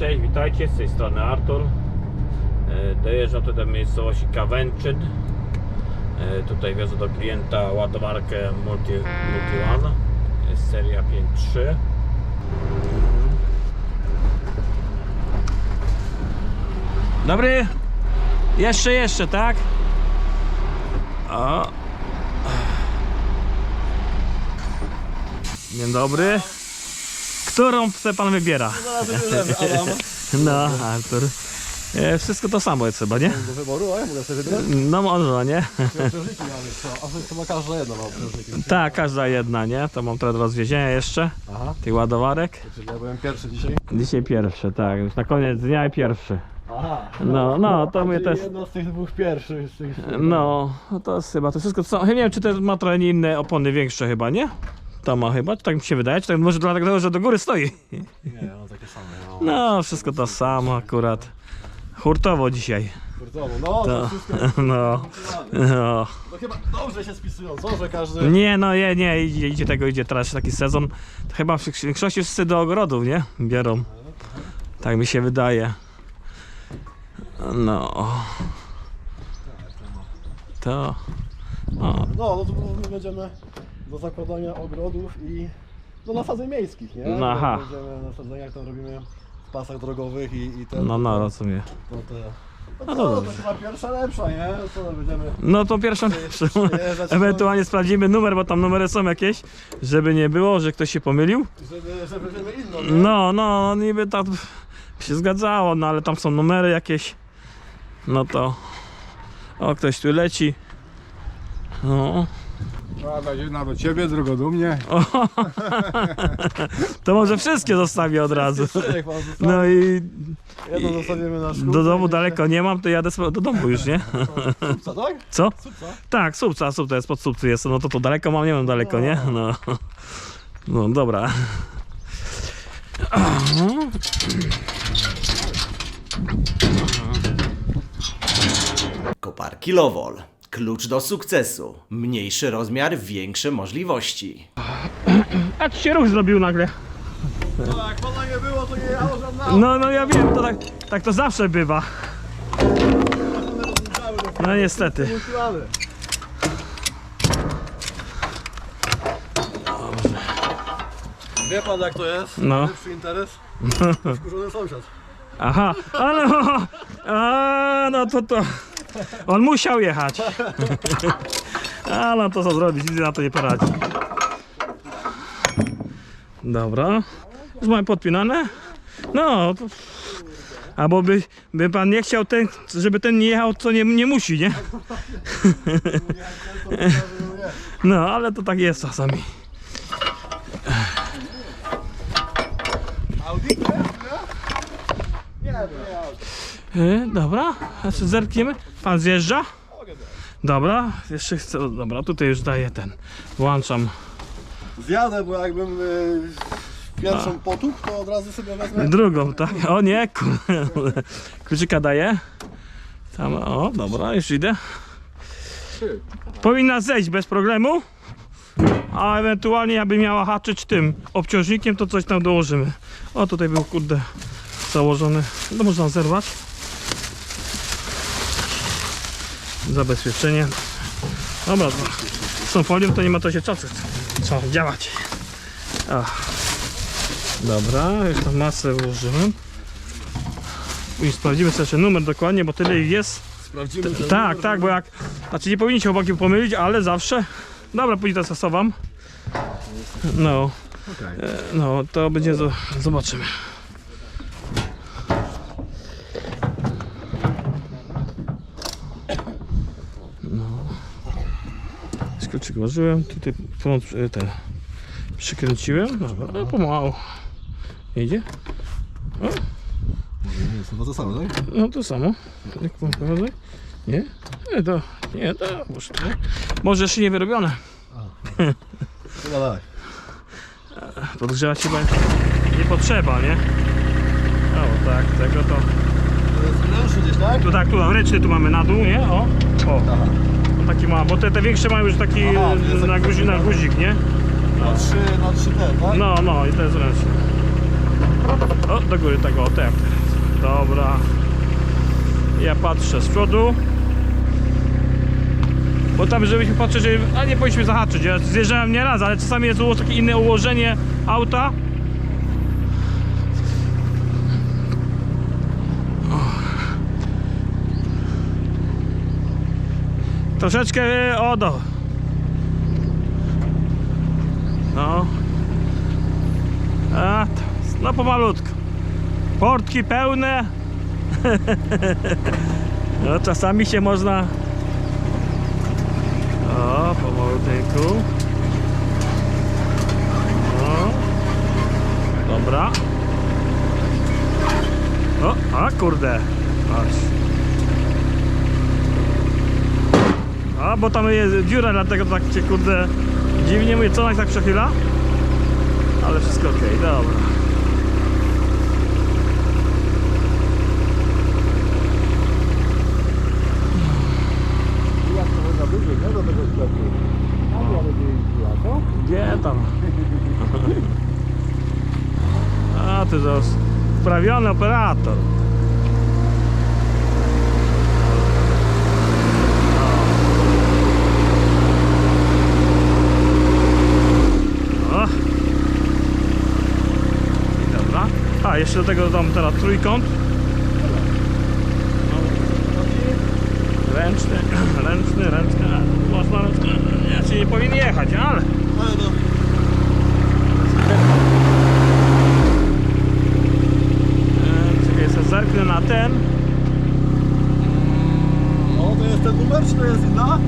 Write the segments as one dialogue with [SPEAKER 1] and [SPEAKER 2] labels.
[SPEAKER 1] Cześć, witajcie, z tej strony Artur. E, Dojeżdżam tutaj do miejscowości Kawęczyn. E, Tutaj wiozę do klienta ładowarkę Multi, Multi One. Jest seria 5.3. Dobry. Jeszcze, jeszcze, tak? O. Dzień dobry. Którą chce pan wybiera?
[SPEAKER 2] Zaraz wybierzemy, Adam.
[SPEAKER 1] No, Artur. E, wszystko to samo jest chyba, nie?
[SPEAKER 2] Do wyboru, a ja mogę sobie wybrać?
[SPEAKER 1] No może, nie?
[SPEAKER 2] Przeżniki mamy, co? A chyba każda jedna ma przeżniki.
[SPEAKER 1] Tak, każda jedna, nie? To mam teraz do rozwiezienia jeszcze,
[SPEAKER 2] Aha,
[SPEAKER 1] tych ładowarek.
[SPEAKER 2] czyli ja byłem pierwszy dzisiaj.
[SPEAKER 1] Dzisiaj pierwszy, tak, już na koniec dnia i pierwszy.
[SPEAKER 2] Aha.
[SPEAKER 1] No, no, to mnie
[SPEAKER 2] Czyli
[SPEAKER 1] też...
[SPEAKER 2] jedno z tych dwóch pierwszych. Z tych...
[SPEAKER 1] No, no to jest chyba to wszystko, co... Nie wiem, czy to ma trochę inne opony większe chyba, nie? To ma chyba, czy tak mi się wydaje, czy tak może dlatego, że do góry stoi.
[SPEAKER 2] Nie, no takie same. No,
[SPEAKER 1] No, wszystko to samo akurat. Hurtowo dzisiaj.
[SPEAKER 2] Kurtowo. no to wszystko.
[SPEAKER 1] no, no.
[SPEAKER 2] No chyba dobrze się spisują, co? Że każdy...
[SPEAKER 1] Nie, no nie, nie, idzie, idzie tego, idzie teraz taki sezon. To chyba w większości wszyscy do ogrodów, nie? Biorą. Tak mi się wydaje. No. To. O.
[SPEAKER 2] No, no to my będziemy do zakładania ogrodów i do nasadzeń miejskich, nie?
[SPEAKER 1] No, aha.
[SPEAKER 2] Będziemy nasadzenia, jak tam robimy w pasach drogowych i, i te...
[SPEAKER 1] No, no, rozumiem.
[SPEAKER 2] No to...
[SPEAKER 1] No
[SPEAKER 2] No
[SPEAKER 1] to
[SPEAKER 2] to,
[SPEAKER 1] dobrze.
[SPEAKER 2] chyba pierwsza lepsza, nie? Co tam będziemy...
[SPEAKER 1] No to pierwszą.
[SPEAKER 2] Przyjeżdżać,
[SPEAKER 1] Ewentualnie sprawdzimy numer, bo tam numery są jakieś, żeby nie było, że ktoś się pomylił.
[SPEAKER 2] Żeby, że będziemy inną, nie?
[SPEAKER 1] No, no, niby tak się zgadzało, no ale tam są numery jakieś. No to. O, ktoś tu leci. No.
[SPEAKER 3] Ładna jedna do ciebie, druga do mnie.
[SPEAKER 1] O, to może wszystkie zostawię od razu.
[SPEAKER 2] Czterech pan zostawi.
[SPEAKER 1] No i
[SPEAKER 2] Jedno zostawimy na szkółce.
[SPEAKER 1] do domu daleko nie mam, to jadę sobie do domu już, nie?
[SPEAKER 2] Co, tak?
[SPEAKER 1] Co?
[SPEAKER 2] Supca?
[SPEAKER 1] Tak, Słupca, Słupca jest pod Słupcy jest, no to to daleko mam, nie mam daleko, nie? No. No dobra.
[SPEAKER 4] Koparki Lowol. Klucz do sukcesu. Mniejszy rozmiar, większe możliwości.
[SPEAKER 1] A tu się ruch zrobił nagle.
[SPEAKER 2] No jak pana nie było, to nie jechał żadna.
[SPEAKER 1] No, no ja wiem, to tak, tak to zawsze bywa. No niestety.
[SPEAKER 2] Wie pan jak to jest?
[SPEAKER 1] No.
[SPEAKER 2] Lepszy interes? Wkurzony sąsiad.
[SPEAKER 1] Aha, a no, a no to to. On musiał jechać. A no to co zrobić, nic na to nie poradzi. Dobra. Już mamy podpinane? No. Albo by, by pan nie chciał ten, żeby ten nie jechał, co nie, nie musi, nie? No, ale to tak jest czasami.
[SPEAKER 2] Audi? Nie, nie.
[SPEAKER 1] Yy, dobra, jeszcze zerkniemy. Pan zjeżdża? Dobra, jeszcze chcę. Dobra, tutaj już daję ten. Włączam.
[SPEAKER 2] Zjadę, bo jakbym y, pierwszą potłukł, to od razu sobie wezmę.
[SPEAKER 1] Drugą, tak? O nie, kurde. Kluczyka daję. Tam, o, dobra, już idę. Powinna zejść bez problemu. A ewentualnie aby miała haczyć tym obciążnikiem, to coś tam dołożymy. O, tutaj był kurde założony. No można zerwać. Zabezpieczenie. Dobra, z tą folią to nie ma to się czasu. Trzeba działać. Ach. Dobra, już tam masę włożyłem. I sprawdzimy sobie jeszcze numer dokładnie, bo tyle ich jest.
[SPEAKER 2] Sprawdzimy, że
[SPEAKER 1] Tak, tak, bo jak. Znaczy nie powinni się chłopaki pomylić, ale zawsze. Dobra, później to stosowam. No. E, No, to będzie. zo- Zobaczymy. Kluczyk włożyłem, tutaj prąd e, ten przykręciłem. Dobra, no, pomału. Idzie?
[SPEAKER 2] jest chyba to samo, tak?
[SPEAKER 1] No to samo. Jak pan pokaże? Nie? Nie, to. Nie, to. Może, to, może jeszcze nie wyrobione.
[SPEAKER 2] Chyba tak.
[SPEAKER 1] Podgrzewać chyba nie potrzeba, nie? O, tak, tego to.
[SPEAKER 2] To jest gdzieś, tak?
[SPEAKER 1] Tu tak, tu mam ręczny, tu mamy na dół, nie? O, o.
[SPEAKER 2] Aha.
[SPEAKER 1] On taki ma, bo te, te większe mają już taki
[SPEAKER 2] Aha, jest
[SPEAKER 1] na,
[SPEAKER 2] taki
[SPEAKER 1] guzik, na guzik, nie?
[SPEAKER 2] Na 3, na 3 T, tak?
[SPEAKER 1] No, no i to jest ręczny. O, do góry tego, o tak. Dobra. Ja patrzę z przodu. Bo tam, żebyśmy patrzeć. A nie powinniśmy zahaczyć. Ja zjeżdżałem nie raz, ale czasami jest takie inne ułożenie auta. Troszeczkę o do. No. A, no pomalutko. Portki pełne. no czasami się można. O, pomalutku. No. Dobra. O, a kurde. A, bo tam jest dziura, dlatego tak cię kurde dziwnie mówię, co ona tak przechyla? Ale wszystko ok, dobra.
[SPEAKER 2] Jak to można wyjść, nie? Do tego sklepu. A jeździła, co?
[SPEAKER 1] Gdzie tam? A, ty to wprawiony operator. O. I Dobra. A, jeszcze do tego dodam teraz trójkąt. Ręczny, ręczny, ręczny. Można ręczny. Ja się nie powinien jechać, ale.
[SPEAKER 2] Ale no.
[SPEAKER 1] E, zerknę na ten.
[SPEAKER 2] O, to jest ten numer, czy to jest inna?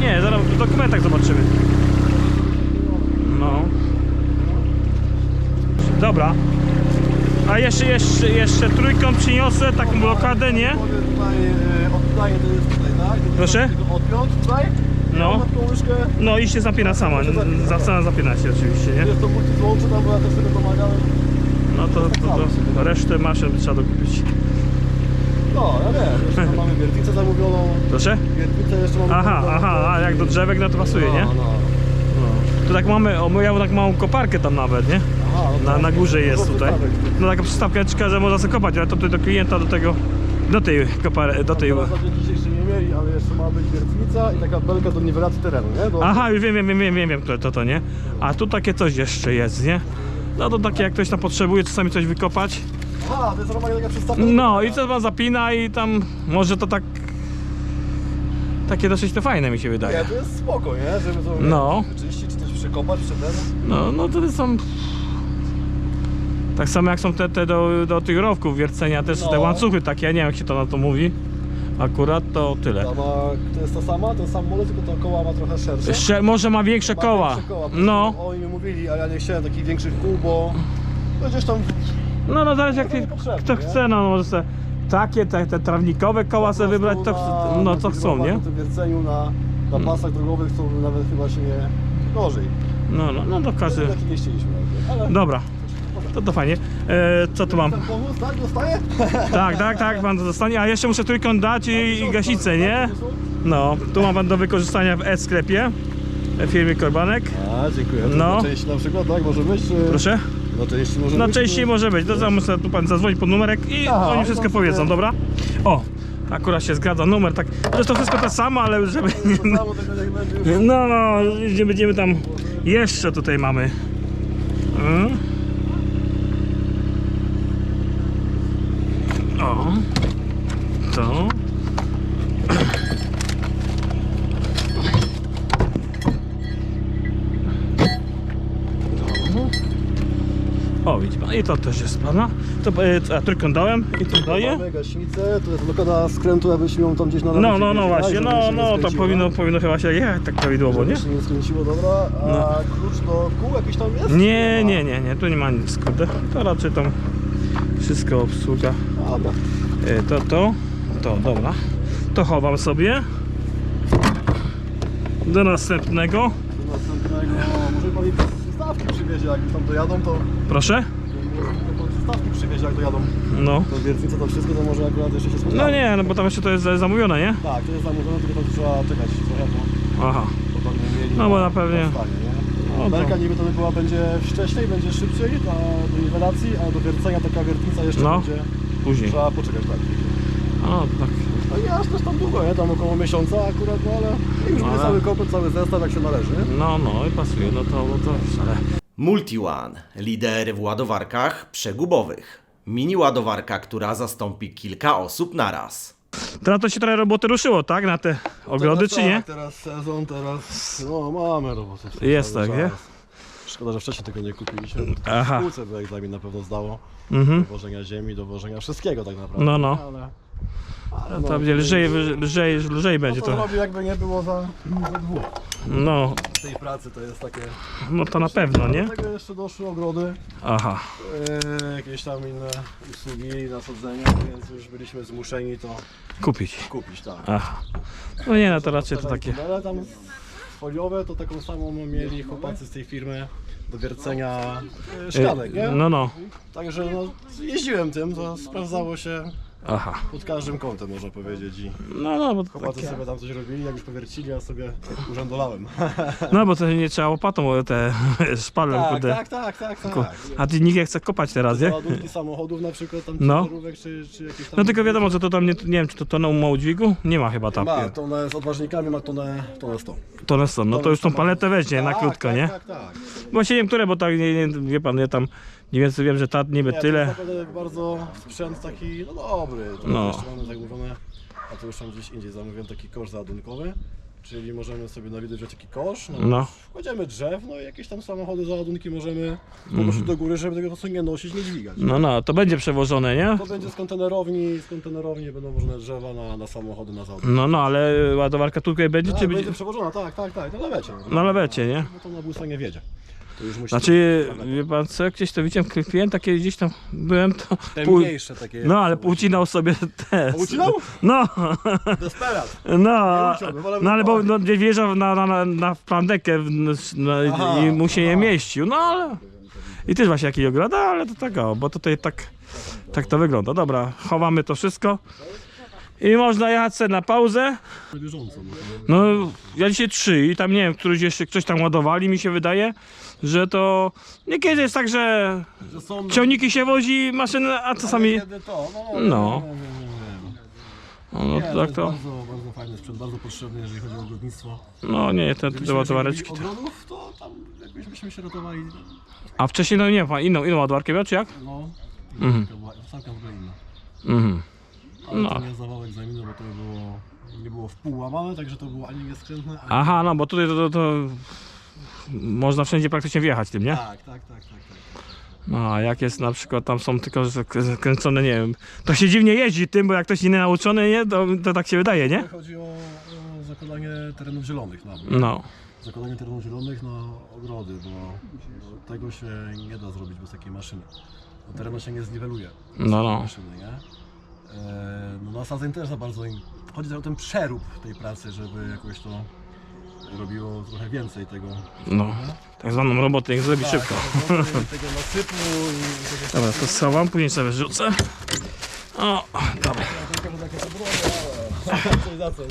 [SPEAKER 1] Nie, zaraz w dokumentach zobaczymy. No. Dobra. A jeszcze, jeszcze, jeszcze trójkąt przyniosę, taką blokadę, nie?
[SPEAKER 2] Mogę tutaj, oddaję to jest tutaj, tak? To
[SPEAKER 1] Proszę?
[SPEAKER 2] jest tego Odpiąć tutaj?
[SPEAKER 1] No. No i się zapina sama. Zawsze zapina się oczywiście, nie?
[SPEAKER 2] Jest to multizłącze tam, ja też sobie pomagałem.
[SPEAKER 1] No to, to, to resztę maszyn trzeba dokupić.
[SPEAKER 2] No, ja wiem, jeszcze tam mamy wiertnicę zamówioną.
[SPEAKER 1] Proszę?
[SPEAKER 2] Wiertnicę jeszcze mamy
[SPEAKER 1] Aha, aha, a jak do drzewek, no to pasuje, nie?
[SPEAKER 2] No, no.
[SPEAKER 1] No. To tak mamy, o, ja mam tak małą koparkę tam nawet, nie? Na, na górze jest tutaj. No taka przystaweczka, że można sobie kopać, ale to tutaj do klienta, do tego, do tej kopary, do tej...
[SPEAKER 2] Na dzień dzisiejszy nie mieli, ale jeszcze ma być wiertnica i taka belka do niwelacji terenu, nie? Do...
[SPEAKER 1] Aha, już wiem, wiem, wiem, wiem, wiem, wiem to, to, to, nie? A tu takie coś jeszcze jest, nie? No to takie jak ktoś tam potrzebuje czasami coś wykopać.
[SPEAKER 2] Aha, to jest normalnie taka przystawka.
[SPEAKER 1] No i co pan zapina i tam może to tak... Takie dosyć to fajne mi się
[SPEAKER 2] Nie,
[SPEAKER 1] wydaje.
[SPEAKER 2] to jest spoko, nie? Żeby to
[SPEAKER 1] No.
[SPEAKER 2] wyczyścić, czy coś przekopać, czy ten.
[SPEAKER 1] No, no to są... Tak samo jak są te, te do, do tych rowków wiercenia, też
[SPEAKER 2] No.
[SPEAKER 1] te łańcuchy takie, ja nie wiem jak się to na to mówi. Akurat to tyle.
[SPEAKER 2] Ta ma, to jest ta sama, ten sam model, tylko ta koła ma trochę szersze.
[SPEAKER 1] Jeszcze może ma większe
[SPEAKER 2] Ma
[SPEAKER 1] koła.
[SPEAKER 2] większe koła,
[SPEAKER 1] No,
[SPEAKER 2] Oni mi mówili, ale ja nie chciałem takich większych kół, bo to gdzieś tam
[SPEAKER 1] no, no zależy jak
[SPEAKER 2] To
[SPEAKER 1] ty,
[SPEAKER 2] niepotrzebne,
[SPEAKER 1] kto
[SPEAKER 2] nie?
[SPEAKER 1] chce, no może se takie te, te trawnikowe koła sobie wybrać, to,
[SPEAKER 2] na-
[SPEAKER 1] no
[SPEAKER 2] na
[SPEAKER 1] co chcą, nie?
[SPEAKER 2] Na tym wierceniu na, na pasach drogowych są nawet chyba się nie gorzej.
[SPEAKER 1] No, no, no to każdy.
[SPEAKER 2] Taki nie chcieliśmy. Ale
[SPEAKER 1] Dobra, to to fajnie. E, co tu mam?
[SPEAKER 2] powóz, tak? Dostaję?
[SPEAKER 1] Tak, tak, tak, pan to dostanie. A jeszcze muszę trójkąt dać i, i gasicę, nie? No, tu mam pan do wykorzystania w e-sklepie firmy Korbanek.
[SPEAKER 2] A, dziękuję. To
[SPEAKER 1] No.
[SPEAKER 2] Na części na przykład, tak? Może być? Czy...
[SPEAKER 1] Proszę?
[SPEAKER 2] Na części może
[SPEAKER 1] Na
[SPEAKER 2] być?
[SPEAKER 1] części może być. To muszę tu pan zadzwonić pod numerek i
[SPEAKER 2] Aha,
[SPEAKER 1] oni
[SPEAKER 2] no
[SPEAKER 1] wszystko
[SPEAKER 2] to
[SPEAKER 1] powiedzą, dobra? O, akurat się zgadza numer, tak. Zresztą wszystko to samo, ale żeby.
[SPEAKER 2] To samo będzie już.
[SPEAKER 1] No, no, gdzie będziemy tam. Jeszcze tutaj mamy. Mm. O. To. O, widzi pan, i to też jest pana. To e, a, trójkąt dałem i tu daję.
[SPEAKER 2] Mamy gaśnicę, to jest blokada skrętu, abyśmy ją tam gdzieś na
[SPEAKER 1] No, no, no
[SPEAKER 2] przywiezli,
[SPEAKER 1] właśnie, no, no, to powinno, powinno chyba się jechać tak prawidłowo, nie?
[SPEAKER 2] się nie skręciło, dobra. A
[SPEAKER 1] No.
[SPEAKER 2] klucz do kół jakiś tam jest?
[SPEAKER 1] Nie, nie, nie, nie, tu nie ma nic, kurde. To raczej tam wszystko obsługa.
[SPEAKER 2] Dobra.
[SPEAKER 1] E, To, to, to, dobra. To chowam sobie. Do następnego.
[SPEAKER 2] Do następnego, może pani przystawki przywiezie, jak już tam dojadą, to
[SPEAKER 1] Proszę.
[SPEAKER 2] może pan przystawki przywiezie, jak dojadą.
[SPEAKER 1] No.
[SPEAKER 2] To wiertnica, to wszystko, to może akurat jeszcze się spotkamy.
[SPEAKER 1] No nie, no bo tam jeszcze to jest zamówione, nie?
[SPEAKER 2] Tak, to jest zamówione, tylko tam trzeba czekać trochę, bo
[SPEAKER 1] Aha.
[SPEAKER 2] bo mieli
[SPEAKER 1] No bo na pewnie-? No,
[SPEAKER 2] Belka niby to by była, będzie wcześniej, będzie szybciej a do niwelacji, a do wiercenia taka wiertnica jeszcze
[SPEAKER 1] No.
[SPEAKER 2] będzie.
[SPEAKER 1] później.
[SPEAKER 2] Trzeba poczekać tak.
[SPEAKER 1] O, tak.
[SPEAKER 2] No i aż też tam długo, nie? Tam około miesiąca akurat, no ale już będzie
[SPEAKER 1] Ale-
[SPEAKER 2] cały komplet, cały zestaw jak się należy. nie?
[SPEAKER 1] No, no i pasuje, no to, no to ale...
[SPEAKER 4] MultiOne, lider w ładowarkach przegubowych. Mini ładowarka, która zastąpi kilka osób naraz.
[SPEAKER 1] Teraz to się trochę roboty ruszyło, tak? Na te ogrody,
[SPEAKER 2] teraz,
[SPEAKER 1] czy nie?
[SPEAKER 2] Tak, teraz sezon, teraz no mamy robotę.
[SPEAKER 1] Jest tak, nie?
[SPEAKER 2] Szkoda, że wcześniej tego nie kupiliśmy.
[SPEAKER 1] Aha.
[SPEAKER 2] W by egzamin na pewno zdało.
[SPEAKER 1] Mhm.
[SPEAKER 2] Do wożenia ziemi, do wożenia wszystkiego tak naprawdę.
[SPEAKER 1] No, no.
[SPEAKER 2] Ale,
[SPEAKER 1] No, to będzie lżej, lżej, lżej będzie
[SPEAKER 2] no to
[SPEAKER 1] to.
[SPEAKER 2] robi jakby nie było za, za dwóch.
[SPEAKER 1] No,
[SPEAKER 2] tej pracy to jest takie...
[SPEAKER 1] no to na pewno, nie?
[SPEAKER 2] Do tego jeszcze doszły ogrody,
[SPEAKER 1] Aha.
[SPEAKER 2] e, jakieś tam inne usługi, nasadzenia, więc już byliśmy zmuszeni to
[SPEAKER 1] Kupić.
[SPEAKER 2] kupić, tak.
[SPEAKER 1] Aha. No nie, no to raczej to takie.
[SPEAKER 2] Ale tam foliowe to taką samą mieli chłopacy z tej firmy do wiercenia e, szklanek, nie?
[SPEAKER 1] No, no.
[SPEAKER 2] Także no, jeździłem tym, to sprawdzało się
[SPEAKER 1] Aha.
[SPEAKER 2] pod każdym kątem można powiedzieć i
[SPEAKER 1] No, no, bo to
[SPEAKER 2] chłopacy
[SPEAKER 1] takie.
[SPEAKER 2] sobie tam coś robili, jak już powiercili, ja sobie urzędolałem.
[SPEAKER 1] No, bo to nie trzeba łopatą te szpalem,
[SPEAKER 2] tak,
[SPEAKER 1] kurde.
[SPEAKER 2] tak, tak, tak, tak.
[SPEAKER 1] Ku- A ty nikt nie chce kopać teraz, nie?
[SPEAKER 2] Ładunki samochodów na przykład, tam
[SPEAKER 1] No.
[SPEAKER 2] ciężarówek, czy, czy jakieś tam...
[SPEAKER 1] No tylko wiadomo, że to tam nie, nie wiem, czy to tonę ma dźwigu? Nie ma chyba tam.
[SPEAKER 2] Ma, tonę z odważnikami ma tonę, tonę 100.
[SPEAKER 1] Tonę są. No to już tą paletę weźmie na
[SPEAKER 2] Tak,
[SPEAKER 1] krótko,
[SPEAKER 2] tak,
[SPEAKER 1] nie?
[SPEAKER 2] Tak, tak.
[SPEAKER 1] Właśnie nie wiem, które, bo tak, nie, nie, wie pan, ja tam mniej więcej wiem, że ta niby
[SPEAKER 2] Nie, To
[SPEAKER 1] tyle.
[SPEAKER 2] jest naprawdę bardzo sprzęt taki, no dobry. To
[SPEAKER 1] No.
[SPEAKER 2] Jeszcze mamy zamówione, a to już tam gdzieś indziej zamówiłem taki kosz załadunkowy. Czyli możemy sobie na widy wziąć taki kosz, no,
[SPEAKER 1] No.
[SPEAKER 2] kładziemy drzew, no i jakieś tam samochody załadunki możemy podnosić do góry, żeby tego prostu nie nosić, nie dźwigać.
[SPEAKER 1] No, no, to będzie przewożone, nie?
[SPEAKER 2] To będzie z kontenerowni, z kontenerowni będą różne drzewa na, na samochody, na załadunki.
[SPEAKER 1] No, no, ale ładowarka tutaj będzie,
[SPEAKER 2] Tak,
[SPEAKER 1] czy
[SPEAKER 2] będzie
[SPEAKER 1] będzie?
[SPEAKER 2] przewożona, tak, tak, tak, na lewecie.
[SPEAKER 1] Na lewecie, nie?
[SPEAKER 2] No to na busa nie wiedzie. To już musi
[SPEAKER 1] Znaczy, wie pan co, gdzieś to widziałem, klient takie gdzieś tam byłem, to
[SPEAKER 2] te
[SPEAKER 1] pół,
[SPEAKER 2] mniejsze takie.
[SPEAKER 1] no ale ucinał sobie te.
[SPEAKER 2] Ucinał?
[SPEAKER 1] No,
[SPEAKER 2] Desperat.
[SPEAKER 1] no,
[SPEAKER 2] Nie uciąłem, wolę
[SPEAKER 1] no ale bo
[SPEAKER 2] wypalić.
[SPEAKER 1] no, nie wjeżdżał na, na, na, na plandekę w- no,
[SPEAKER 2] Aha,
[SPEAKER 1] i mu się nie mieścił, no ale... I też właśnie jakiś ogroda, ale to tak o, bo tutaj tak, tak to wygląda. Dobra, chowamy to wszystko. I można jechać sobie na pauzę.
[SPEAKER 2] Bieżąco.
[SPEAKER 1] No, ja dzisiaj trzy i tam nie wiem, któryś jeszcze ktoś tam ładowali, mi się wydaje, że to niekiedy jest tak, że
[SPEAKER 2] Że są
[SPEAKER 1] ciągniki się wozi, maszyny, a czasami...
[SPEAKER 2] Kiedy to, no,
[SPEAKER 1] No.
[SPEAKER 2] wiem.
[SPEAKER 1] No,
[SPEAKER 2] Nie,
[SPEAKER 1] no
[SPEAKER 2] to
[SPEAKER 1] tak
[SPEAKER 2] jest
[SPEAKER 1] to...
[SPEAKER 2] bardzo, bardzo fajny sprzęt, bardzo potrzebny, jeżeli chodzi o ogrodnictwo.
[SPEAKER 1] No nie, te, te
[SPEAKER 2] Gdybyśmy
[SPEAKER 1] ładowareczki.
[SPEAKER 2] nie mieli ogrodów, to tam jakbyśmy się ratowali,
[SPEAKER 1] A wcześniej, no nie, pan inną, inną ładowarkę miał, czy jak?
[SPEAKER 2] no,
[SPEAKER 1] Mhm.
[SPEAKER 2] była całkiem w ogóle inna.
[SPEAKER 1] Mhm.
[SPEAKER 2] Ale
[SPEAKER 1] No.
[SPEAKER 2] to nie zdawało egzaminu, bo to było, nie było w pół łamane, także to było ani nieskrętne, ani...
[SPEAKER 1] Aha, no bo tutaj to, to, to można wszędzie praktycznie wjechać tym, nie?
[SPEAKER 2] Tak, tak, tak, tak. tak.
[SPEAKER 1] No a jak jest na przykład, tam są tylko kręcone, nie wiem, to się dziwnie jeździ tym, bo jak ktoś nie nauczony, nie, to, to tak się wydaje, nie?
[SPEAKER 2] Chodzi o, o zakładanie terenów zielonych na
[SPEAKER 1] No,
[SPEAKER 2] zakładanie terenów zielonych na ogrody, bo bo tego się nie da zrobić bez takiej maszyny. Bo terenu się nie zniweluje. bez
[SPEAKER 1] No, no.
[SPEAKER 2] Maszyny, nie? E, no nasadzeń też za bardzo. im- Chodzi o ten przerób tej pracy, żeby jakoś to robiło trochę więcej tego.
[SPEAKER 1] no, tak zwaną robotę, niech zrobi szybko.
[SPEAKER 2] Tego, tego nasypu i tego
[SPEAKER 1] Dobra, to schowam, później sobie wrzucę. O, dobra,
[SPEAKER 2] takie ale coś za coś.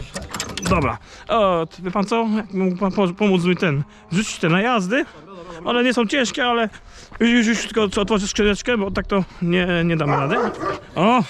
[SPEAKER 1] dobra. O, to wie pan co? Jak mógł pan po- pomóc mi ten, wrzucić te najazdy? One nie są ciężkie, ale już, już, już tylko co otworzę skrzyneczkę, bo tak to nie, nie damy rady. O,